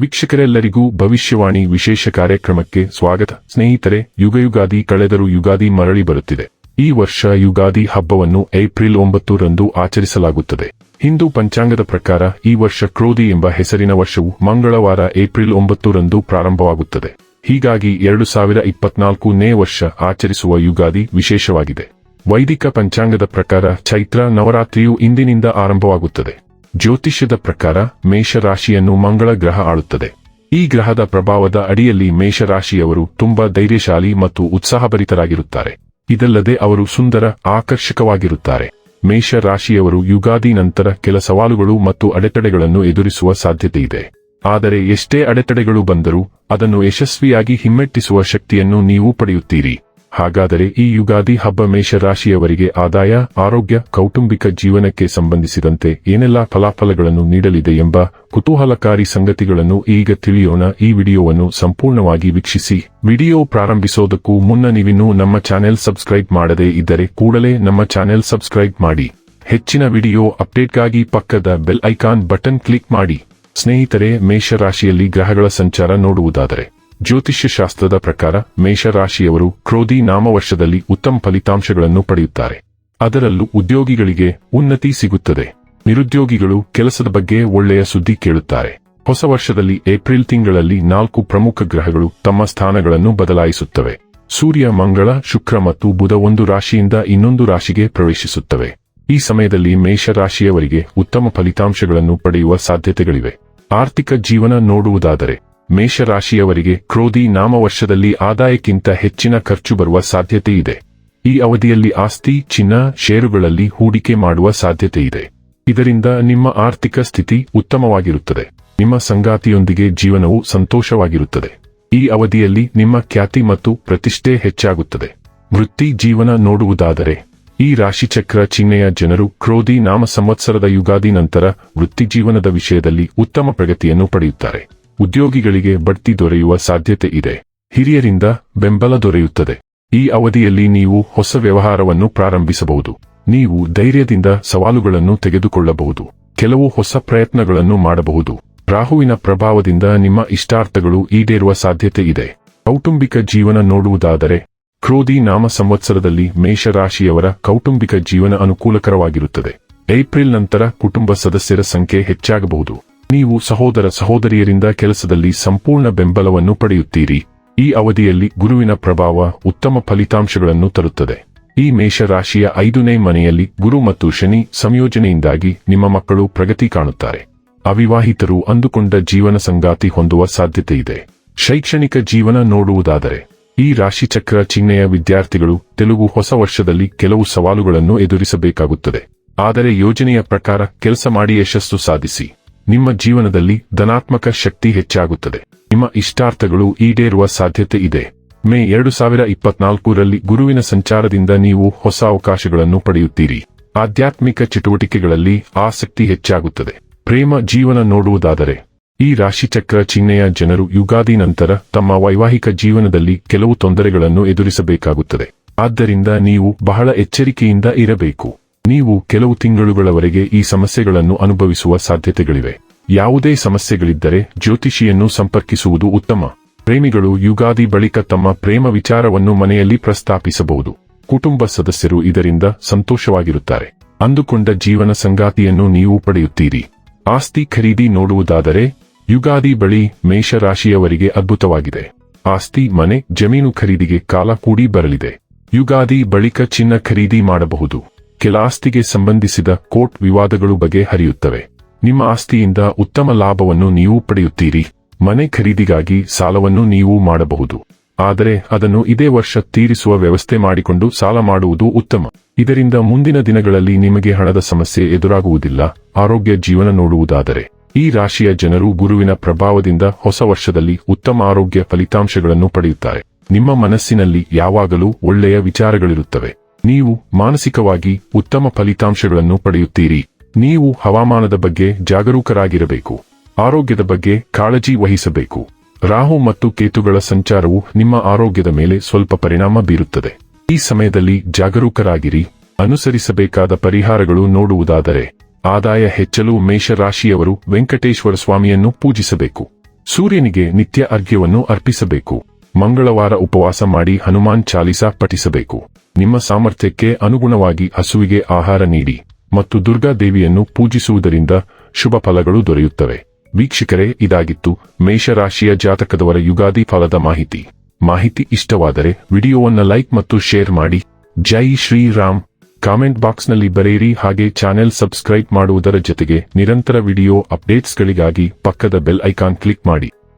ವೀಕ್ಷಕರೆಲ್ಲರಿಗೂ ಭವಿಷ್ಯವಾಣಿ ವಿಶೇಷ ಕಾರ್ಯಕ್ರಮಕ್ಕೆ ಸ್ವಾಗತ. ಸ್ನೇಹಿತರೆ, ಯುಗಯುಗಾದಿ ಕಳೆದರೂ ಯುಗಾದಿ ಮರಳಿ ಬರುತ್ತಿದೆ. ಈ ವರ್ಷ ಯುಗಾದಿ ಹಬ್ಬವನ್ನು ಏಪ್ರಿಲ್ ಒಂಬತ್ತರಂದು ಆಚರಿಸಲಾಗುತ್ತದೆ. ಹಿಂದೂ ಪಂಚಾಂಗದ ಪ್ರಕಾರ ಈ ವರ್ಷ ಕ್ರೋಧಿ ಎಂಬ ಹೆಸರಿನ ವರ್ಷವು ಮಂಗಳವಾರ ಏಪ್ರಿಲ್ ಒಂಬತ್ತರಂದು ಪ್ರಾರಂಭವಾಗುತ್ತದೆ. ಹೀಗಾಗಿ ಎರಡು ಸಾವಿರ ಇಪ್ಪತ್ನಾಲ್ಕನೇ ವರ್ಷ ಆಚರಿಸುವ ಯುಗಾದಿ ವಿಶೇಷವಾಗಿದೆ. ವೈದಿಕ ಪಂಚಾಂಗದ ಪ್ರಕಾರ ಚೈತ್ರ ನವರಾತ್ರಿಯು ಇಂದಿನಿಂದ ಆರಂಭವಾಗುತ್ತದೆ. ಜ್ಯೋತಿಷ್ಯದ ಪ್ರಕಾರ ಮೇಷರಾಶಿಯನ್ನು ಮಂಗಳ ಗ್ರಹ ಆಳುತ್ತದೆ. ಈ ಗ್ರಹದ ಪ್ರಭಾವದ ಅಡಿಯಲ್ಲಿ ಮೇಷರಾಶಿಯವರು ತುಂಬಾ ಧೈರ್ಯಶಾಲಿ ಮತ್ತು ಉತ್ಸಾಹಭರಿತರಾಗಿರುತ್ತಾರೆ. ಇದಲ್ಲದೆ ಅವರು ಸುಂದರ, ಆಕರ್ಷಕವಾಗಿರುತ್ತಾರೆ. ಮೇಷರಾಶಿಯವರು ಯುಗಾದಿ ನಂತರ ಕೆಲ ಸವಾಲುಗಳು ಮತ್ತು ಅಡೆತಡೆಗಳನ್ನು ಎದುರಿಸುವ ಸಾಧ್ಯತೆ ಇದೆ ಆದರೆ ಎಷ್ಟೇ ಅಡೆತಡೆಗಳು ಬಂದರೂ ಅದನ್ನು ಯಶಸ್ವಿಯಾಗಿ ಹಿಮ್ಮೆಟ್ಟಿಸುವ ಶಕ್ತಿಯನ್ನು ನೀವು ಪಡೆಯುತ್ತೀರಿ. ಹಾಗಾದರೆ ಈ ಯುಗಾದಿ ಹಬ್ಬ ಮೇಷರಾಶಿಯವರಿಗೆ ಆದಾಯ, ಆರೋಗ್ಯ, ಕೌಟುಂಬಿಕ ಜೀವನಕ್ಕೆ ಸಂಬಂಧಿಸಿದಂತೆ ಏನೆಲ್ಲಾ ಫಲಾಫಲಗಳನ್ನು ನೀಡಲಿದೆ ಎಂಬ ಕುತೂಹಲಕಾರಿ ಸಂಗತಿಗಳನ್ನು ಈಗ ತಿಳಿಯೋಣ. ಈ ವಿಡಿಯೋವನ್ನು ಸಂಪೂರ್ಣವಾಗಿ ವೀಕ್ಷಿಸಿ. ವಿಡಿಯೋ ಪ್ರಾರಂಭಿಸೋದಕ್ಕೂ ಮುನ್ನ ನೀವಿನ್ನೂ ನಮ್ಮ ಚಾನೆಲ್ ಸಬ್ಸ್ಕ್ರೈಬ್ ಮಾಡದೇ ಇದ್ದರೆ ಕೂಡಲೇ ನಮ್ಮ ಚಾನೆಲ್ ಸಬ್ಸ್ಕ್ರೈಬ್ ಮಾಡಿ. ಹೆಚ್ಚಿನ ವಿಡಿಯೋ ಅಪ್ಡೇಟ್ಗಾಗಿ ಪಕ್ಕದ ಬೆಲ್ ಐಕಾನ್ ಬಟನ್ ಕ್ಲಿಕ್ ಮಾಡಿ. ಸ್ನೇಹಿತರೆ, ಮೇಷರಾಶಿಯಲ್ಲಿ ಗ್ರಹಗಳ ಸಂಚಾರ ನೋಡುವುದಾದರೆ ಜ್ಯೋತಿಷ್ಯ ಶಾಸ್ತ್ರದ ಪ್ರಕಾರ ಮೇಷರಾಶಿಯವರು ಕ್ರೋಧಿ ನಾಮವರ್ಷದಲ್ಲಿ ಉತ್ತಮ ಫಲಿತಾಂಶಗಳನ್ನು ಪಡೆಯುತ್ತಾರೆ. ಅದರಲ್ಲೂ ಉದ್ಯೋಗಿಗಳಿಗೆ ಉನ್ನತಿ ಸಿಗುತ್ತದೆ. ನಿರುದ್ಯೋಗಿಗಳು ಕೆಲಸದ ಬಗ್ಗೆ ಒಳ್ಳೆಯ ಸುದ್ದಿ ಕೇಳುತ್ತಾರೆ. ಹೊಸ ವರ್ಷದಲ್ಲಿ ಏಪ್ರಿಲ್ ತಿಂಗಳಲ್ಲಿ ನಾಲ್ಕು ಪ್ರಮುಖ ಗ್ರಹಗಳು ತಮ್ಮ ಸ್ಥಾನಗಳನ್ನು ಬದಲಾಯಿಸುತ್ತವೆ. ಸೂರ್ಯ, ಮಂಗಳ, ಶುಕ್ರ ಮತ್ತು ಬುಧ ಒಂದು ರಾಶಿಯಿಂದ ಇನ್ನೊಂದು ರಾಶಿಗೆ ಪ್ರವೇಶಿಸುತ್ತವೆ. ಈ ಸಮಯದಲ್ಲಿ ಮೇಷರಾಶಿಯವರಿಗೆ ಉತ್ತಮ ಫಲಿತಾಂಶಗಳನ್ನು ಪಡೆಯುವ ಸಾಧ್ಯತೆಗಳಿವೆ. ಆರ್ಥಿಕ ಜೀವನ ನೋಡುವುದಾದರೆ ಮೇಷರಾಶಿಯವರಿಗೆ ಕ್ರೋಧಿ ನಾಮವರ್ಷದಲ್ಲಿ ಆದಾಯಕ್ಕಿಂತ ಹೆಚ್ಚಿನ ಖರ್ಚು ಬರುವ ಸಾಧ್ಯತೆ ಇದೆ. ಈ ಅವಧಿಯಲ್ಲಿ ಆಸ್ತಿ, ಚಿನ್ನ, ಷೇರುಗಳಲ್ಲಿ ಹೂಡಿಕೆ ಮಾಡುವ ಸಾಧ್ಯತೆ ಇದೆ. ಇದರಿಂದ ನಿಮ್ಮ ಆರ್ಥಿಕ ಸ್ಥಿತಿ ಉತ್ತಮವಾಗಿರುತ್ತದೆ. ನಿಮ್ಮ ಸಂಗಾತಿಯೊಂದಿಗೆ ಜೀವನವು ಸಂತೋಷವಾಗಿರುತ್ತದೆ. ಈ ಅವಧಿಯಲ್ಲಿ ನಿಮ್ಮ ಖ್ಯಾತಿ ಮತ್ತು ಪ್ರತಿಷ್ಠೆ ಹೆಚ್ಚಾಗುತ್ತದೆ. ವೃತ್ತಿ ಜೀವನ ನೋಡುವುದಾದರೆ, ಈ ರಾಶಿಚಕ್ರ ಚಿಹ್ನೆಯ ಜನರು ಕ್ರೋಧಿ ನಾಮ ಸಂವತ್ಸರದ ಯುಗಾದಿ ನಂತರ ವೃತ್ತಿ ಜೀವನದ ವಿಷಯದಲ್ಲಿ ಉತ್ತಮ ಪ್ರಗತಿಯನ್ನು ಪಡೆಯುತ್ತಾರೆ. ಉದ್ಯೋಗಿಗಳಿಗೆ ಬಡ್ತಿ ದೊರೆಯುವ ಸಾಧ್ಯತೆ ಇದೆ. ಹಿರಿಯರಿಂದ ಬೆಂಬಲ ದೊರೆಯುತ್ತದೆ. ಈ ಅವಧಿಯಲ್ಲಿ ನೀವು ಹೊಸ ವ್ಯವಹಾರವನ್ನು ಪ್ರಾರಂಭಿಸಬಹುದು. ನೀವು ಧೈರ್ಯದಿಂದ ಸವಾಲುಗಳನ್ನು ತೆಗೆದುಕೊಳ್ಳಬಹುದು. ಕೆಲವು ಹೊಸ ಪ್ರಯತ್ನಗಳನ್ನು ಮಾಡಬಹುದು. ರಾಹುವಿನ ಪ್ರಭಾವದಿಂದ ನಿಮ್ಮ ಇಷ್ಟಾರ್ಥಗಳು ಈಡೇರುವ ಸಾಧ್ಯತೆ ಇದೆ. ಕೌಟುಂಬಿಕ ಜೀವನ ನೋಡುವುದಾದರೆ, ಕ್ರೋಧಿ ನಾಮ ಸಂವತ್ಸರದಲ್ಲಿ ಮೇಷರಾಶಿಯವರ ಕೌಟುಂಬಿಕ ಜೀವನ ಅನುಕೂಲಕರವಾಗಿರುತ್ತದೆ. ಏಪ್ರಿಲ್ ನಂತರ ಕುಟುಂಬ ಸದಸ್ಯರ ಸಂಖ್ಯೆ ಹೆಚ್ಚಾಗಬಹುದು. ನೀವು ಸಹೋದರ ಸಹೋದರಿಯರಿಂದ ಕೆಲಸದಲ್ಲಿ ಸಂಪೂರ್ಣ ಬೆಂಬಲವನ್ನು ಪಡೆಯುತ್ತೀರಿ. ಈ ಅವಧಿಯಲ್ಲಿ ಗುರುವಿನ ಪ್ರಭಾವ ಉತ್ತಮ ಫಲಿತಾಂಶಗಳನ್ನು ತರುತ್ತದೆ. ಈ ಮೇಷರಾಶಿಯ ಐದನೇ ಮನೆಯಲ್ಲಿ ಗುರು ಮತ್ತು ಶನಿ ಸಂಯೋಜನೆಯಿಂದಾಗಿ ನಿಮ್ಮ ಮಕ್ಕಳು ಪ್ರಗತಿ ಕಾಣುತ್ತಾರೆ. ಅವಿವಾಹಿತರು ಅಂದುಕೊಂಡ ಜೀವನ ಸಂಗಾತಿ ಹೊಂದುವ ಸಾಧ್ಯತೆ ಇದೆ. ಶೈಕ್ಷಣಿಕ ಜೀವನ ನೋಡುವುದಾದರೆ, ಈ ರಾಶಿಚಕ್ರ ಚಿಹ್ನೆಯ ವಿದ್ಯಾರ್ಥಿಗಳು ತೆಲುಗು ಹೊಸ ವರ್ಷದಲ್ಲಿ ಕೆಲವು ಸವಾಲುಗಳನ್ನು ಎದುರಿಸಬೇಕಾಗುತ್ತದೆ. ಆದರೆ ಯೋಜನೆಯ ಪ್ರಕಾರ ಕೆಲಸ ಮಾಡಿ ಯಶಸ್ಸು ಸಾಧಿಸಿ. ನಿಮ್ಮ ಜೀವನದಲ್ಲಿ ಧನಾತ್ಮಕ ಶಕ್ತಿ ಹೆಚ್ಚಾಗುತ್ತದೆ. ನಿಮ್ಮ ಇಷ್ಟಾರ್ಥಗಳು ಈಡೇರುವ ಸಾಧ್ಯತೆ ಇದೆ. ಮೇ ಎರಡು ಸಾವಿರ ಇಪ್ಪತ್ನಾಲ್ಕರಲ್ಲಿ ಗುರುವಿನ ಸಂಚಾರದಿಂದ ನೀವು ಹೊಸ ಅವಕಾಶಗಳನ್ನು ಪಡೆಯುತ್ತೀರಿ. ಆಧ್ಯಾತ್ಮಿಕ ಚಟುವಟಿಕೆಗಳಲ್ಲಿ ಆಸಕ್ತಿ ಹೆಚ್ಚಾಗುತ್ತದೆ. ಪ್ರೇಮ ಜೀವನ ನೋಡುವುದಾದರೆ, ಈ ರಾಶಿಚಕ್ರ ಚಿಹ್ನೆಯ ಜನರು ಯುಗಾದಿ ನಂತರ ತಮ್ಮ ವೈವಾಹಿಕ ಜೀವನದಲ್ಲಿ ಕೆಲವು ತೊಂದರೆಗಳನ್ನು ಎದುರಿಸಬೇಕಾಗುತ್ತದೆ. ಆದ್ದರಿಂದ ನೀವು ಬಹಳ ಎಚ್ಚರಿಕೆಯಿಂದ ಇರಬೇಕು. ನೀವು ಕೆಲವು ತಿಂಗಳುಗಳವರೆಗೆ ಈ ಸಮಸ್ಯೆಗಳನ್ನು ಅನುಭವಿಸುವ ಸಾಧ್ಯತೆಗಳಿವೆ. ಯಾವುದೇ ಸಮಸ್ಯೆಗಳಿದ್ದರೆ ಜ್ಯೋತಿಷಿಯನ್ನು ಸಂಪರ್ಕಿಸುವುದು ಉತ್ತಮ. ಪ್ರೇಮಿಗಳು ಯುಗಾದಿ ಬಳಿಕ ತಮ್ಮ ಪ್ರೇಮ ವಿಚಾರವನ್ನು ಮನೆಯಲ್ಲಿ ಪ್ರಸ್ತಾಪಿಸಬಹುದು. ಕುಟುಂಬ ಸದಸ್ಯರು ಇದರಿಂದ ಸಂತೋಷವಾಗಿರುತ್ತಾರೆ. ಅಂದುಕೊಂಡ ಜೀವನ ಸಂಗಾತಿಯನ್ನು ನೀವು ಪಡೆಯುತ್ತೀರಿ. ಆಸ್ತಿ ಖರೀದಿ ನೋಡುವುದಾದರೆ ಯುಗಾದಿ ಬಳಿ ಮೇಷರಾಶಿಯವರಿಗೆ ಅದ್ಭುತವಾಗಿದೆ. ಆಸ್ತಿ, ಮನೆ, ಜಮೀನು ಖರೀದಿಗೆ ಕಾಲ ಕೂಡಿ ಬರಲಿದೆ. ಯುಗಾದಿ ಬಳಿಕ ಚಿನ್ನ ಖರೀದಿ ಮಾಡಬಹುದು. ಕೆಲ ಆಸ್ತಿಗೆ ಸಂಬಂಧಿಸಿದ ಕೋರ್ಟ್ ವಿವಾದಗಳು ಬಗೆಹರಿಯುತ್ತವೆ ನಿಮ್ಮ ಆಸ್ತಿಯಿಂದ ಉತ್ತಮ ಲಾಭವನ್ನು ನೀವು ಪಡೆಯುತ್ತೀರಿ. ಮನೆ ಖರೀದಿಗಾಗಿ ಸಾಲವನ್ನು ನೀವು ಮಾಡಬಹುದು. ಆದರೆ ಅದನ್ನು ಇದೇ ವರ್ಷ ತೀರಿಸುವ ವ್ಯವಸ್ಥೆ ಮಾಡಿಕೊಂಡು ಸಾಲ ಮಾಡುವುದು ಉತ್ತಮ. ಇದರಿಂದ ಮುಂದಿನ ದಿನಗಳಲ್ಲಿ ನಿಮಗೆ ಹಣದ ಸಮಸ್ಯೆ ಎದುರಾಗುವುದಿಲ್ಲ. ಆರೋಗ್ಯ ಜೀವನ ನೋಡುವುದಾದರೆ. ಈ ರಾಶಿಯ ಜನರು ಗುರುವಿನ ಪ್ರಭಾವದಿಂದ ಹೊಸ ವರ್ಷದಲ್ಲಿ ಉತ್ತಮ ಆರೋಗ್ಯ ಫಲಿತಾಂಶಗಳನ್ನು ಪಡೆಯುತ್ತಾರೆ. ನಿಮ್ಮ ಮನಸ್ಸಿನಲ್ಲಿ ಯಾವಾಗಲೂ ಒಳ್ಳೆಯ ವಿಚಾರಗಳಿರುತ್ತವೆ. ನೀವು ಮಾನಸಿಕವಾಗಿ ಉತ್ತಮ ಫಲಿತಾಂಶಗಳನ್ನು ಪಡೆಯುತ್ತೀರಿ. ನೀವು ಹವಾಮಾನದ ಬಗ್ಗೆ ಜಾಗರೂಕರಾಗಿರಬೇಕು. ಆರೋಗ್ಯದ ಬಗ್ಗೆ ಕಾಳಜಿ ವಹಿಸಬೇಕು. ರಾಹು ಮತ್ತು ಕೇತುಗಳ ಸಂಚಾರವು ನಿಮ್ಮ ಆರೋಗ್ಯದ ಮೇಲೆ ಸ್ವಲ್ಪ ಪರಿಣಾಮ ಬೀರುತ್ತದೆ. ಈ ಸಮಯದಲ್ಲಿ ಜಾಗರೂಕರಾಗಿರಿ. ಅನುಸರಿಸಬೇಕಾದ ಪರಿಹಾರಗಳು ನೋಡುವುದಾದರೆ, ಆದಾಯ ಹೆಚ್ಚಲು ಮೇಷರಾಶಿಯವರು ವೆಂಕಟೇಶ್ವರ ಸ್ವಾಮಿಯನ್ನು ಪೂಜಿಸಬೇಕು. ಸೂರ್ಯನಿಗೆ ನಿತ್ಯ ಅರ್ಘ್ಯವನ್ನು ಅರ್ಪಿಸಬೇಕು. ಮಂಗಳವಾರ ಉಪವಾಸ ಮಾಡಿ ಹನುಮಾನ್ ಚಾಲಿಸಾ ಪಠಿಸಬೇಕು. ನಿಮ್ಮ ಸಾಮರ್ಥ್ಯಕ್ಕೆ ಅನುಗುಣವಾಗಿ ಹಸುವಿಗೆ ಆಹಾರ ನೀಡಿ ಮತ್ತು ದುರ್ಗಾ ದೇವಿಯನ್ನು ಪೂಜಿಸುವುದರಿಂದ ಶುಭ ಫಲಗಳು ದೊರೆಯುತ್ತವೆ. ವೀಕ್ಷಕರೇ, ಇದಾಗಿತ್ತು ಮೇಷರಾಶಿಯ ಜಾತಕದವರ ಯುಗಾದಿ ಫಲದ ಮಾಹಿತಿ. ಮಾಹಿತಿ ಇಷ್ಟವಾದರೆ ವಿಡಿಯೋವನ್ನು ಲೈಕ್ ಮತ್ತು ಶೇರ್ ಮಾಡಿ. ಜೈ ಶ್ರೀರಾಮ್. ಕಾಮೆಂಟ್ ಬಾಕ್ಸ್ನಲ್ಲಿ ಬರೆಯಿರಿ ಹಾಗೆ ಚಾನೆಲ್ ಸಬ್ಸ್ಕ್ರೈಬ್ ಮಾಡುವುದರ ಜೊತೆಗೆ ನಿರಂತರ ವಿಡಿಯೋ ಅಪ್ಡೇಟ್ಸ್ಗಳಿಗಾಗಿ ಪಕ್ಕದ ಬೆಲ್ ಐಕಾನ್ ಕ್ಲಿಕ್ ಮಾಡಿ.